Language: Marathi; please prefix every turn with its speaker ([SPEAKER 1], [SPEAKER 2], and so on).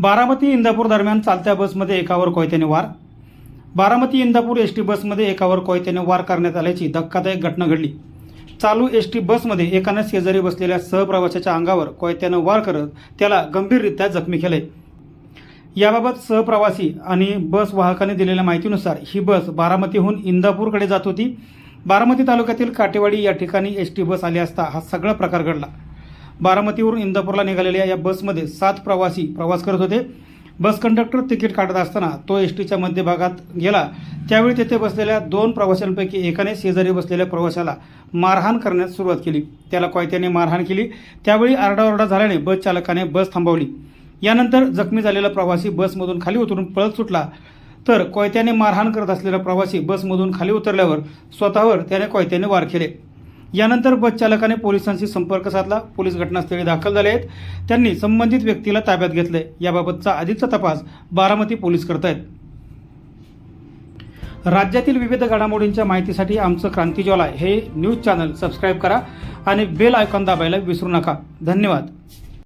[SPEAKER 1] बारामती इंदापूर दरम्यान चालत्या बसमध्ये एकावर कोयत्याने वार. बारामती इंदापूर एस टी बसमध्ये एकावर कोयत्याने वार करण्यात आल्याची धक्कादायक घटना घडली. चालू एस टी बसमध्ये एकानं शेजारी बसलेल्या सहप्रवाशाच्या अंगावर कोयत्यानं वार करत त्याला गंभीररित्या जखमी केले. याबाबत सहप्रवासी आणि बस वाहकाने दिलेल्या माहितीनुसार ही बस बारामतीहून इंदापूरकडे जात होती. बारामती तालुक्यातील काटेवाडी या ठिकाणी एस टी बस आली असता हा सगळा प्रकार घडला. बारामतीवरून इंदापूरला निघालेल्या या बसमध्ये सात प्रवासी प्रवास करत होते. बस कंडक्टर तिकीट काढत असताना तो एस टीच्या मध्यभागात गेला. त्यावेळी तेथे बसलेल्या दोन प्रवाशांपैकी एकाने शेजारी बसलेल्या प्रवाशाला मारहाण करण्यास सुरुवात केली. त्याला कोयत्याने मारहाण केली. त्यावेळी आरडाओरडा झाल्याने बस चालकाने बस थांबवली. यानंतर जखमी झालेला प्रवासी बसमधून खाली उतरून पळत सुटला. तर कोयत्याने मारहाण करत असलेला प्रवासी बसमधून खाली उतरल्यावर स्वतःवर त्याने कोयत्याने वार केले. यानंतर बस चालकाने पोलिसांशी संपर्क साधला. पोलीस घटनास्थळी दाखल झाले आहेत. त्यांनी संबंधित व्यक्तीला ताब्यात घेतले. याबाबतचा अधिकचा तपास बारामती पोलीस करत आहेत. राज्यातील विविध घडामोडींच्या माहितीसाठी आमचं क्रांतीज्वाला हे न्यूज चॅनल सबस्क्राईब करा आणि बेल आयकॉन दाबायला विसरू नका. धन्यवाद.